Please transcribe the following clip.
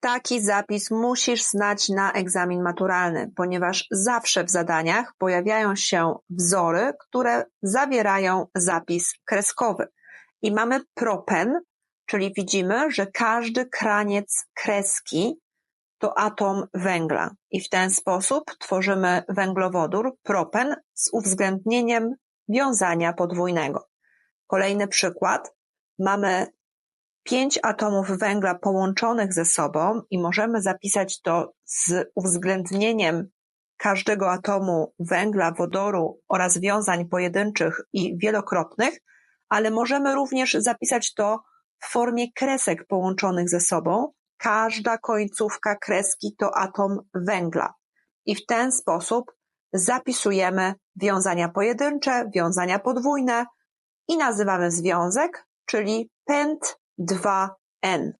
Taki zapis musisz znać na egzamin maturalny, ponieważ zawsze w zadaniach pojawiają się wzory, które zawierają zapis kreskowy. I mamy propen, czyli widzimy, że każdy kraniec kreski to atom węgla. I w ten sposób tworzymy węglowodór propen z uwzględnieniem wiązania podwójnego. Kolejny przykład. Mamy pięć atomów węgla połączonych ze sobą i możemy zapisać to z uwzględnieniem każdego atomu węgla, wodoru oraz wiązań pojedynczych i wielokropnych, ale możemy również zapisać to w formie kresek połączonych ze sobą. Każda końcówka kreski to atom węgla. I w ten sposób zapisujemy wiązania pojedyncze, wiązania podwójne i nazywamy związek, czyli pent 2N.